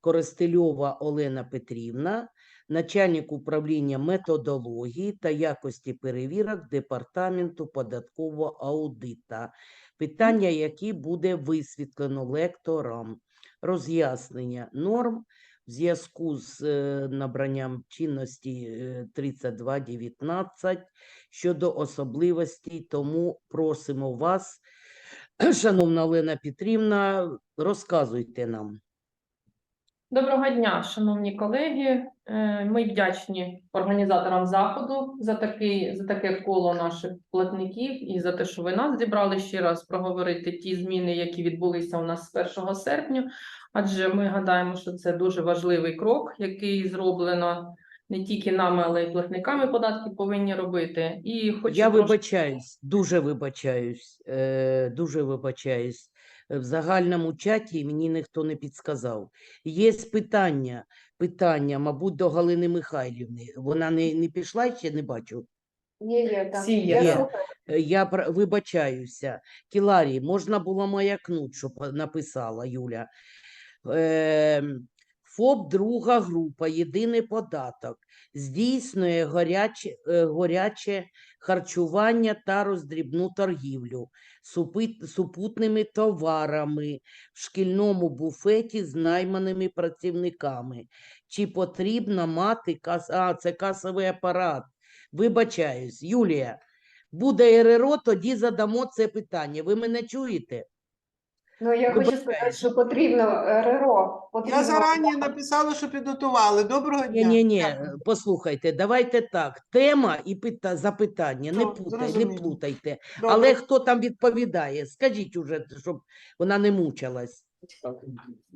Коростельова Олена Петрівна, начальник управління методології та якості перевірок Департаменту податкового аудита. Питання, які буде висвітлено лекторам. Роз'яснення норм в зв'язку з е, набранням чинності е, 32.19 щодо особливостей, тому просимо вас, шановна Олена Петрівна, розказуйте нам. Доброго дня, шановні колеги. Е, Ми вдячні організаторам заходу за такий за таке коло наших платників і за те, що ви нас зібрали ще раз проговорити ті зміни, які відбулися у нас з 1 серпня. Адже ми гадаємо, що це дуже важливий крок, який зроблено не тільки нами, але й платниками податків повинні робити. І хочу Я трошки- вибачаюсь, дуже вибачаюсь, е, дуже вибачаюсь. В загальному чаті мені ніхто не підсказав. Є питання, питання, мабуть, до Галини Михайлівни. Вона не, не пішла ще, не бачу. Є, є, так. Є, Я Я вибачаюся. Кіларі, можна було маякнуть, щоб написала Юля. Е, ФОП друга група, єдиний податок, здійснює горяче, е, горяче харчування та роздрібну торгівлю супутними товарами в шкільному буфеті з найманими працівниками. Чи потрібно мати кас... а, це касовий апарат? Вибачаюсь, Юлія. Буде РРО, тоді задамо це питання. Ви мене чуєте? Ну, я хочу сказати, що потрібно е, РРО. Потрібно... Я зарані написала, що підготували. Доброго Ні, дня. ні, ні, послухайте, давайте так. Тема і пита... запитання. Не Ну, путай, не зрозуміло. плутайте. Добре. Але хто там відповідає? Скажіть уже, щоб вона не мучилась.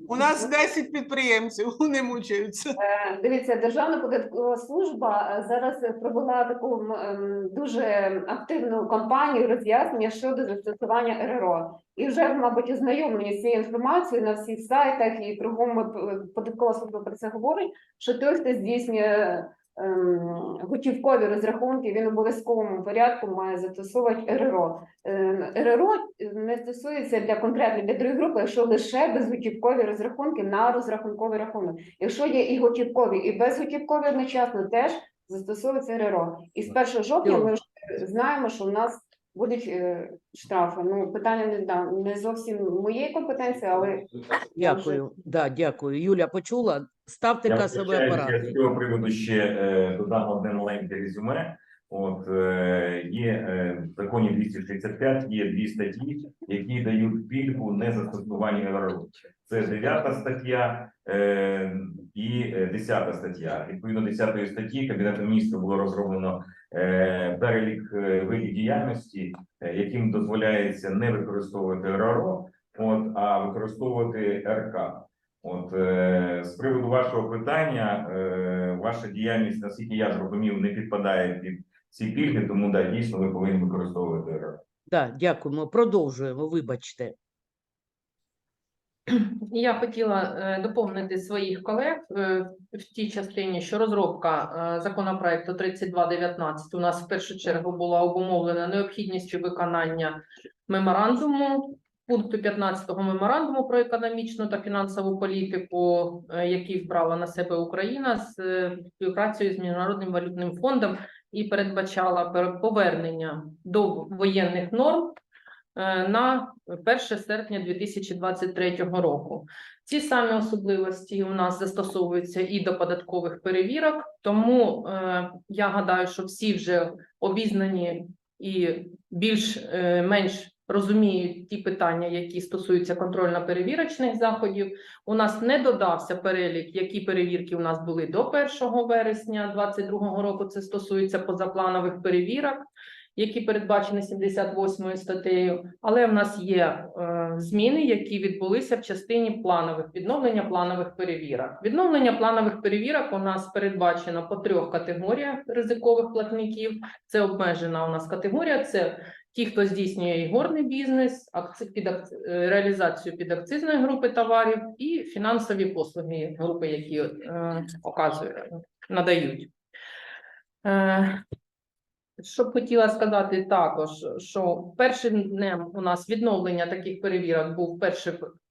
У нас 10 підприємців, вони мучаються. Е, Дивіться, Державна податкова служба е, зараз провела таку ем, дуже активну кампанію роз'яснення щодо застосування РРО. І вже, мабуть, ознайомлені з цією інформацією на всіх сайтах і кругом е, податкова служба про це говорить, що той, хто здійснює готівкові розрахунки, він в обов'язковому порядку має застосовувати РРО. Ем, РРО не стосується для конкретної для другої групи, якщо лише безготівкові розрахунки на розрахунковий рахунок. Якщо є і готівкові, і безготівкові одночасно, теж застосовується РРО. І з 1 жовтня ми вже знаємо, що в нас будуть е, штрафи. Ну питання не да, не зовсім моєї компетенції, але Дякую. Да, дякую. Юля, почула? Ставте Я касові вибачаюсь, я з цього приводу ще е, додам одне маленьке резюме. От е, є е, в законі 265, є дві статті, які дають пільгу незастосування РРО. Це 9 стаття е, і е, 10 стаття. Відповідно 10 статті Кабінетом міністрів було розроблено перелік е, видів діяльності, е, яким дозволяється не використовувати РРО, от, а використовувати РК. От е, з приводу вашого питання, е, ваша діяльність, наскільки я зрозумів, не підпадає під ці пільги, тому да, дійсно ви повинні використовувати РРО. Да, дякуємо. Продовжуємо. Вибачте. Я хотіла е, доповнити своїх колег е, в тій частині, що розробка е, законопроекту 3219 у нас в першу чергу була обумовлена необхідністю виконання меморандуму пункту 15 меморандуму про економічну та фінансову політику, який вбрала на себе Україна з співпрацею з міжнародним валютним фондом і передбачала пер- повернення до воєнних норм на 1 серпня 2023 року. Ці самі особливості у нас застосовуються і до податкових перевірок, тому е, я гадаю, що всі вже обізнані і більш-менш розуміють ті питання, які стосуються контрольно-перевірочних заходів. У нас не додався перелік, які перевірки у нас були до 1 вересня 2022 року. Це стосується позапланових перевірок які передбачені 78 статтею, але в нас є е, зміни, які відбулися в частині планових відновлення планових перевірок. Відновлення планових перевірок у нас передбачено по трьох категоріях ризикових платників. Це обмежена у нас категорія. Це ті, хто здійснює ігорний бізнес, акци, під акц- е, реалізацію підакцизної групи товарів і фінансові послуги групи, які е, оказують, надають. Е, що б хотіла сказати також, що першим днем у нас відновлення таких перевірок був 1,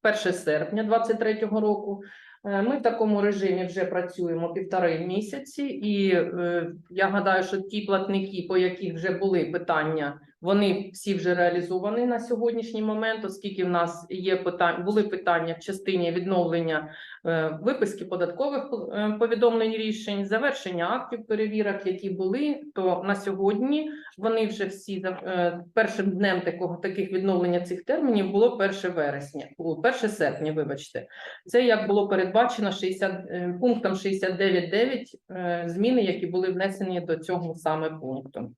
1 серпня 2023 року. Е, Ми в такому режимі вже працюємо півтори місяці, і е, я гадаю, що ті платники, по яких вже були питання, вони всі вже реалізовані на сьогоднішній момент, оскільки в нас є питання, були питання в частині відновлення е, виписки податкових повідомлень рішень, завершення актів перевірок, які були, то на сьогодні вони вже всі першим днем такого таких відновлення цих термінів було 1 вересня, о, 1 серпня, вибачте. Це як було передбачено 60, е, пунктом 69.9 е, зміни, які були внесені до цього саме пункту.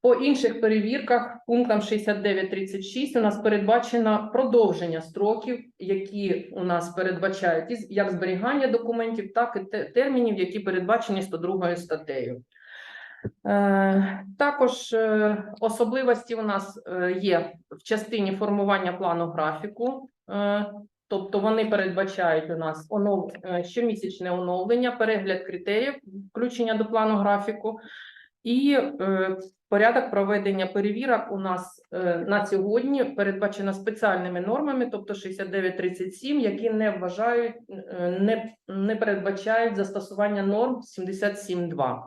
По інших перевірках пунктом 69.36 у нас передбачено продовження строків, які у нас передбачають як зберігання документів, так і термінів, які передбачені 102 статтею. Е, Також особливості у нас є в частині формування плану графіку. Тобто вони передбачають у нас онов... е, щомісячне оновлення, перегляд критеріїв включення до плану графіку і е, порядок проведення перевірок у нас е, на сьогодні передбачено спеціальними нормами, тобто 6937, які не вважають, е, не, не передбачають застосування норм 77.2.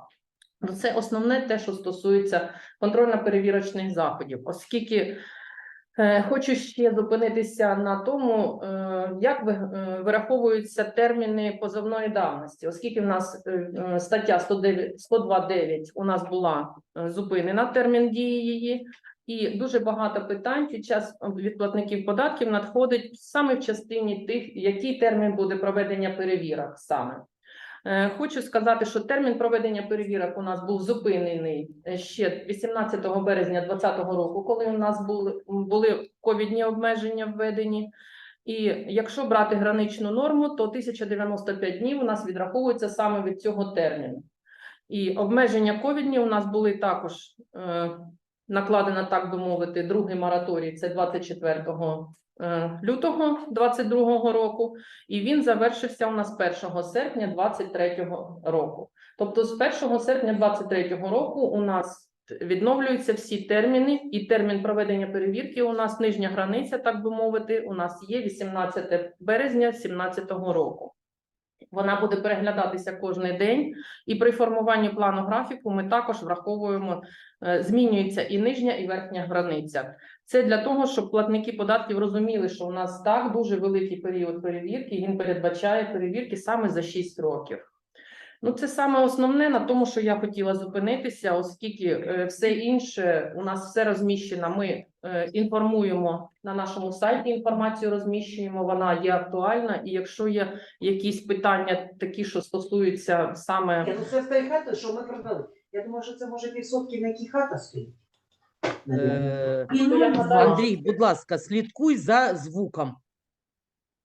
Ну, Це основне те, що стосується контрольно-перевірочних заходів, оскільки Хочу ще зупинитися на тому, е, як е, вираховуються терміни позовної давності, оскільки в нас е, е, стаття 109 102.9 у нас була е, зупинена термін дії її, і дуже багато питань під час від платників податків надходить саме в частині тих, який термін буде проведення перевірок саме. Е, Хочу сказати, що термін проведення перевірок у нас був зупинений е, ще 18 березня 2020 року, коли у нас були, були ковідні обмеження введені. І якщо брати граничну норму, то 1095 днів у нас відраховується саме від цього терміну. І обмеження ковідні у нас були також е, накладено, так би мовити, другий мораторій, це 24 е, лютого 2022 року і він завершився у нас 1 серпня 2023 року. Тобто з 1 серпня 2023 року у нас відновлюються всі терміни, і термін проведення перевірки у нас нижня границя, так би мовити, у нас є 18 березня 2017 року. Вона буде переглядатися кожен день, і при формуванні плану графіку ми також враховуємо, е, змінюється і нижня, і верхня границя. Це для того, щоб платники податків розуміли, що у нас так дуже великий період перевірки, він передбачає перевірки саме за 6 років. Ну, це саме основне на тому, що я хотіла зупинитися, оскільки е, все інше у нас все розміщено. Ми е, інформуємо на нашому сайті. Інформацію розміщуємо, вона є актуальна. І якщо є якісь питання, такі, що стосуються саме Ні, ну це з тої хати, що ми продали. Я думаю, що це може півсотки, на якій хата стоїть. Е, гадаю, Андрій, будь ласка, слідкуй за звуком.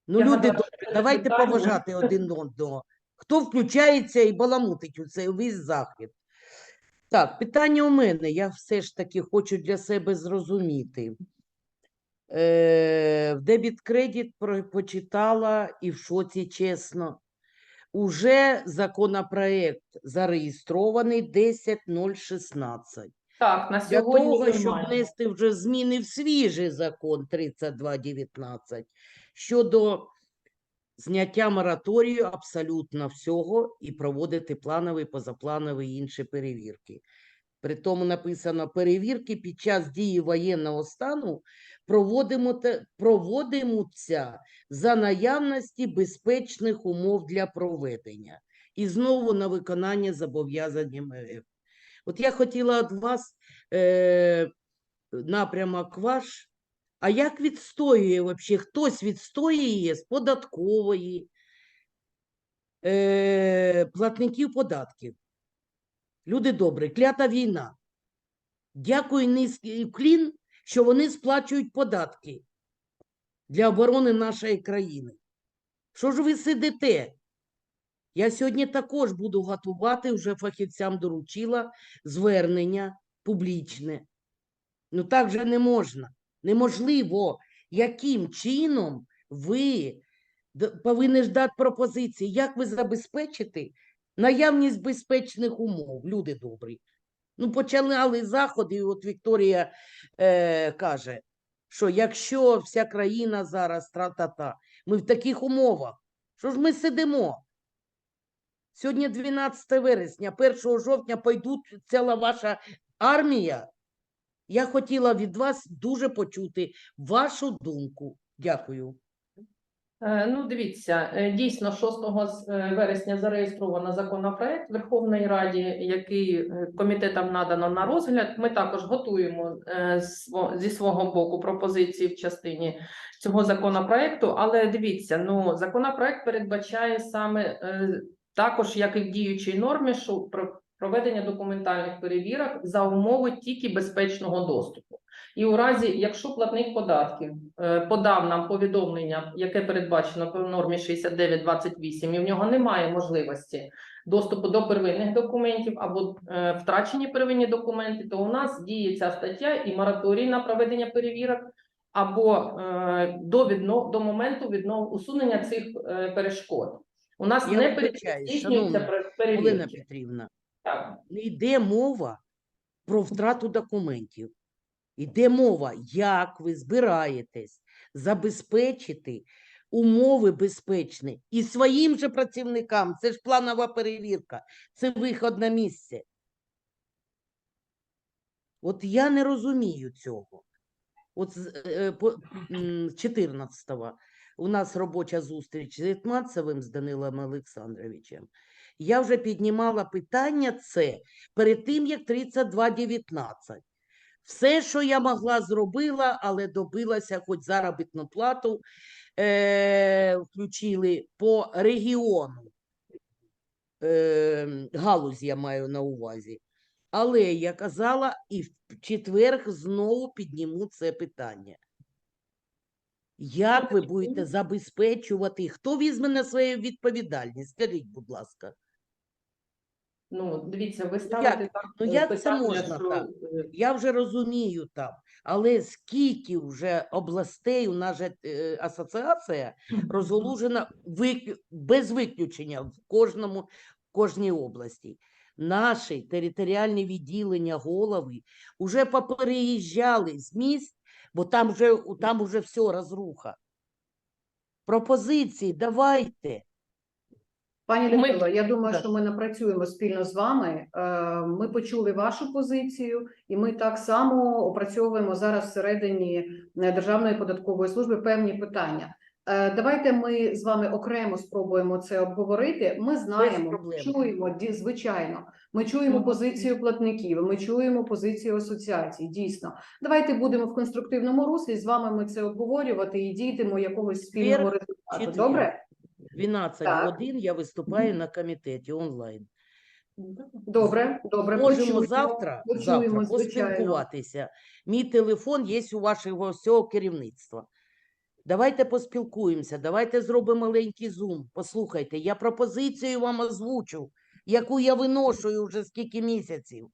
Ну, Я люди гадаю, добрі, давайте питання- поважати один одного. Хто включається і баламутить у цей весь захід? Так, питання у мене. Я все ж таки хочу для себе зрозуміти. Е, в дебіт кредит почитала і в шоці, чесно. Уже законопроект зареєстрований 10016. Так на Для сьогодні того, щоб нормально. внести вже зміни в свіжий закон 3219 щодо зняття мораторію абсолютно всього і проводити планові, позапланові і інші перевірки. При тому написано перевірки під час дії воєнного стану проводимо проводимуться за наявності безпечних умов для проведення і знову на виконання зобов'язань МВФ. От я хотіла від вас е, напрямок ваш. А як відстоює вообще? Хтось відстоює з податкової, е, платників податків? Люди добрі, клята війна. Дякую низький уклін, що вони сплачують податки для оборони нашої країни. Що ж ви сидите? Я сьогодні також буду готувати, вже фахівцям доручила звернення публічне. Ну так же не можна. Неможливо, яким чином ви повинні дати пропозиції, як ви забезпечите наявність безпечних умов, люди добрі. Ну, почали заходи, і от Вікторія е, каже, що якщо вся країна зараз тра-та-та, ми в таких умовах, Що ж ми сидимо? Сьогодні 12 вересня, 1 жовтня пойдуть ціла ваша армія. Я хотіла від вас дуже почути вашу думку. Дякую. Е, Ну, дивіться, е, дійсно, 6 е, вересня зареєстровано законопроект в Верховній Раді, який комітетам надано на розгляд. Ми також готуємо зі свого боку пропозиції в частині цього законопроекту. Але дивіться, ну законопроект передбачає саме також, як і в діючій нормі, що про проведення документальних перевірок за умови тільки безпечного доступу. І у разі, якщо платник податків е, подав нам повідомлення, яке передбачено в нормі 6928, і в нього немає можливості доступу до первинних документів або е, втрачені первинні документи, то у нас діє ця стаття і мораторій на проведення перевірок або е, до відно, до моменту віднов усунення цих перешкод. У нас Я не вибачаюсь, здійснюється шановна Олена перевірки. Петрівна, Так. не йде мова про втрату документів. Йде мова, як ви збираєтесь забезпечити умови безпечні і своїм же працівникам. Це ж планова перевірка, це виход на місце. От я не розумію цього. От з е, по- м, 14-го у нас робоча зустріч з Гетманцевим, з Данилом Олександровичем. Я вже піднімала питання це перед тим, як 32.19. Все, що я могла, зробила, але добилася хоч заробітну плату, е, включили по регіону. Е, галузь я маю на увазі. Але я казала, і в четвер знову підніму це питання. Як ви будете забезпечувати? Хто візьме на свою відповідальність? Скажіть, будь ласка. Ну, дивіться, ви ставите так Ну, е, як це можна що, так? е, Я вже розумію там, але скільки вже областей, у нас же е, асоціація розголужена вик... без виключення в кожному, в кожній області. Наші територіальні відділення, голови вже попереїжджали з міст, бо там вже, там вже все розруха. Пропозиції давайте. Пані Ми- Людмила, я думаю, що ми напрацюємо спільно з вами. Е, Ми почули вашу позицію, і ми так само опрацьовуємо зараз всередині е, Державної податкової служби певні питання. Е, Давайте ми з вами окремо спробуємо це обговорити. Ми знаємо, чуємо звичайно. Ми чуємо позицію платників, ми чуємо позицію асоціацій. Дійсно, давайте будемо в конструктивному руслі. З вами ми це обговорювати і дійдемо якогось спільного результату. Добре? 12 Так. годин я виступаю на комітеті онлайн. Добре, добре. Можемо почуємо, завтра, почуємо, завтра поспілкуватися. Мій телефон є у вашого всього керівництва. Давайте поспілкуємося, давайте зробимо маленький зум. Послухайте, я пропозицію вам озвучу, яку я виношую вже скільки місяців.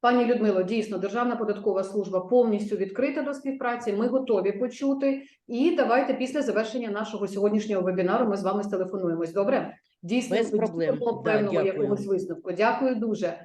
Пані Людмило, дійсно, Державна податкова служба повністю відкрита до співпраці. Ми готові почути. І давайте після завершення нашого сьогоднішнього вебінару ми з вами стелефонуємось. Добре? Дійсно, Без проблем. Да, певного дякую. якогось висновку. Дякую дуже.